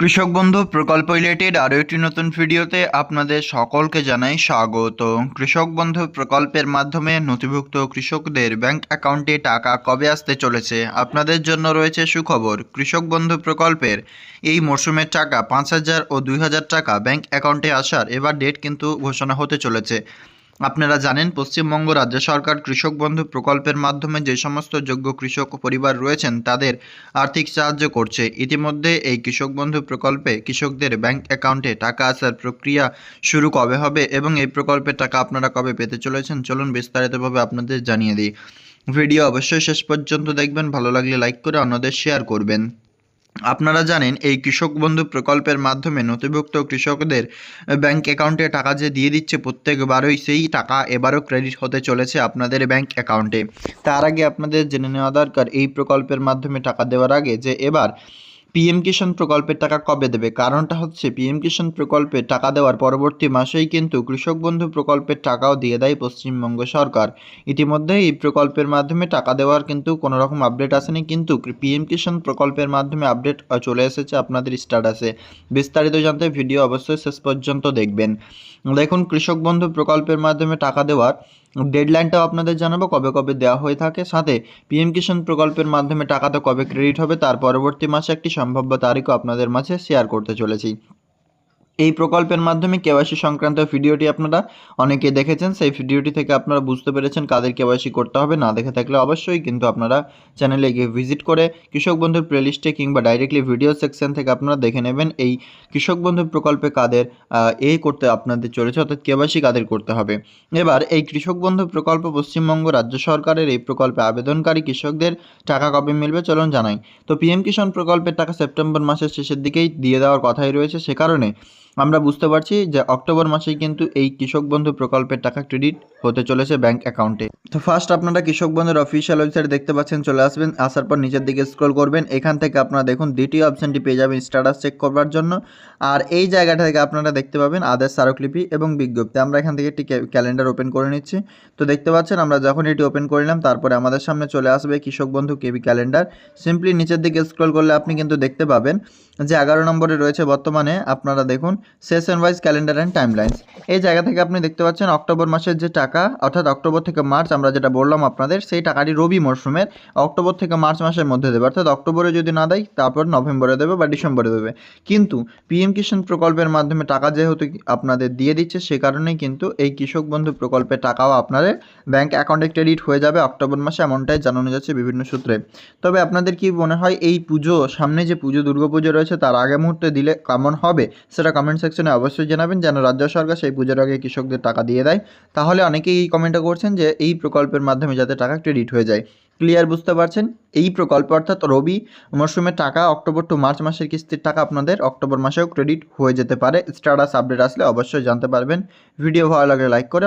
কৃষক বন্ধু, প্রকল্প রিলেটেড আরও একটি নতুন ভিডিওতে আপনাদের সকলকে জানাই স্বাগত। কৃষক বন্ধু, প্রকল্পের মাধ্যমে নথিভুক্ত কৃষকদের ব্যাংক অ্যাকাউন্টে টাকা কবে আসতে চলেছে? আপনাদের জন্য রয়েছে সুখবর। কৃষক বন্ধু প্রকল্পের এই মরশুমের টাকা পাঁচ হাজার ও দুই হাজার টাকা ব্যাংক অ্যাকাউন্টে আসার এবার ডেট কিন্তু ঘোষণা হতে চলেছে। আপনারা জানেন, পশ্চিমবঙ্গ রাজ্য সরকার কৃষক বন্ধু প্রকল্পের মাধ্যমে যে সমস্ত যোগ্য কৃষক পরিবার রয়েছেন, তাদের আর্থিক সাহায্য করছে। ইতিমধ্যে এই কৃষক বন্ধু প্রকল্পে কৃষকদের ব্যাংক অ্যাকাউন্টে টাকা আসার প্রক্রিয়া শুরু কবে হবে এবং এই প্রকল্পের টাকা আপনারা কবে পেতে চলেছেন, চলুন বিস্তারিতভাবে আপনাদের জানিয়ে দিই। ভিডিও অবশ্যই শেষ পর্যন্ত দেখবেন, ভালো লাগলে লাইক করে অন্যদের শেয়ার করবেন। আপনারা জানেন, এই কৃষক বন্ধু প্রকল্পের মাধ্যমে নথিভুক্ত কৃষকদের ব্যাংক অ্যাকাউন্টে টাকা যে দিয়ে দিচ্ছে প্রত্যেকবারই সেই টাকা এবারও ক্রেডিট হতে চলেছে আপনাদের ব্যাংক অ্যাকাউন্টে তার আগে আপনাদের জেনে নেওয়া দরকার, এই প্রকল্পের মাধ্যমে টাকা দেওয়ার আগে যে এবার পিএম কিষাণ প্রকল্পের টাকা কবে দেবে? কারণটা হচ্ছে পিএম কিষাণ প্রকল্পে টাকা দেওয়ার পরবর্তী মাসেই কিন্তু কৃষক বন্ধু প্রকল্পের টাকাও দিয়ে দেয় পশ্চিমবঙ্গ সরকার। ইতিমধ্যে এই প্রকল্পের মাধ্যমে টাকা দেওয়ার কিন্তু কোনো রকম আপডেট আসেনি, কিন্তু পিএম কিষাণ প্রকল্পের মাধ্যমে আপডেট চলে এসেছে আপনাদের স্ট্যাটাসে বিস্তারিত জানতে ভিডিও অবশ্যই শেষ পর্যন্ত দেখবেন। দেখুন, কৃষক বন্ধু প্রকল্পের মাধ্যমে টাকা দেওয়ার ডেডলাইনটাও আপনাদের জানাব কবে কবে দেওয়া হয়ে থাকে। সাথে পিএম কিষাণ প্রকল্পের মাধ্যমে টাকাটা কবে ক্রেডিট হবে, তার পরবর্তী মাসে একটি সম্ভাব্য তারিখও আপনাদের মাঝে শেয়ার করতে চলেছি। এই প্রকল্পের মাধ্যমে কেওয়াইসি সংক্রান্ত ভিডিওটি আপনারা অনেকে দেখেছেন, সেই ভিডিওটি থেকে আপনারা বুঝতে পেরেছেন কাদের কেওয়াইসি করতে হবে। না দেখে থাকলে অবশ্যই কিন্তু আপনারা চ্যানেলে গিয়ে ভিজিট করে কৃষক বন্ধুর প্লেলিস্টে কিংবা ডাইরেক্টলি ভিডিও সেকশন থেকে আপনারা দেখে নেবেন এই কৃষক বন্ধু প্রকল্পে কাদের এ করতে আপনাদের চলেছে, অর্থাৎ কেওয়াইসি কাদের করতে হবে। এবার এই কৃষক বন্ধু প্রকল্প পশ্চিমবঙ্গ রাজ্য সরকারের এই প্রকল্পে আবেদনকারী কৃষকদের টাকা কবে মিলবে চলুন জানাই। তো পিএম কিষাণ প্রকল্পের টাকা সেপ্টেম্বর মাসের শেষের দিকেই দিয়ে দেওয়ার কথাই রয়েছে, সে কারণে আমরা বুঝতে পারছি যে অক্টোবর মাসেই কিন্তু এই কৃষক বন্ধু প্রকল্পের টাকা ক্রেডিট হতে চলেছে ব্যাংক অ্যাকাউন্টে। তো ফার্স্ট আপনারা কৃষক বন্ধুর অফিসিয়াল ওয়েবসাইট দেখতে পাচ্ছেন, চলে আসবেন, আসার পর নিচের দিকে স্ক্রল করবেন, এখান থেকে আপনারা দেখুন দ্বিতীয় অপশানটি পেয়ে যাবেন স্ট্যাটাস চেক করবার জন্য। আর এই জায়গাটা থেকে আপনারা দেখতে পাবেন আদেশ স্মারকলিপি এবং বিজ্ঞপ্তি। আমরা এখান থেকে একটি ক্যালেন্ডার ওপেন করে নিচ্ছি। তো দেখতে পাচ্ছেন আমরা যখন এটি ওপেন করে নিলাম, তারপরে আমাদের সামনে চলে আসবে কৃষক বন্ধু কেবি ক্যালেন্ডার সিম্পলি নিচের দিকে স্ক্রল করলে আপনি কিন্তু দেখতে পাবেন যে এগারো নম্বরে রয়েছে বর্তমানে, আপনারা দেখুন session wise calendar and timelines এই জায়গা থেকে আপনি দেখতে পাচ্ছেন অক্টোবর মাসের যে টাকা, অর্থাৎ অক্টোবর থেকে মার্চ আমরা যেটা বললাম আপনাদের, সেই টাকাটি রবি মরশুমের অক্টোবর থেকে মার্চ মাসের মধ্যে দেবে। অর্থাৎ অক্টোবরে যদি না দেয়, তারপর নভেম্বরে দেবে বা ডিসেম্বরে দেবে। কিন্তু পিএম কিষাণ প্রকল্পের মাধ্যমে টাকা যেহেতু আপনাদের দিয়ে দিচ্ছে, সে কারণেই কিন্তু এই কৃষক বন্ধু প্রকল্পের টাকাও আপনাদের ব্যাংক অ্যাকাউন্টে ক্রেডিট হয়ে যাবে অক্টোবর মাসে, এমনটাই জানানো যাচ্ছে বিভিন্ন সূত্রে। তবে আপনাদের কি মনে হয়, এই পুজো, সামনে যে পুজো, দুর্গাপুজো রয়েছে, তার আগে মুহূর্তে দিলে কেমন হবে, সেটা কমেন্ট সেকশনে অবশ্যই জানাবেন যেন রাজ্য সরকার সেই পুজোর আগে কৃষকদের টাকা দিয়ে দেয়। তাহলে অনেকেই এই কমেন্টটা করছেন যে এই প্রকল্পের মাধ্যমে যাতে টাকা ক্রেডিট হয়ে যায়। ক্লিয়ার বুঝতে পারছেন? এই প্রকল্প অর্থাৎ রবি মরশুমের টাকা অক্টোবর টু মার্চ মাসের কিস্তির টাকা আপনাদের অক্টোবর মাসেও ক্রেডিট হয়ে যেতে পারে। স্ট্যাটাস আপডেট আসলে অবশ্যই জানতে পারবেন। ভিডিও ভালো লাগলে লাইক করে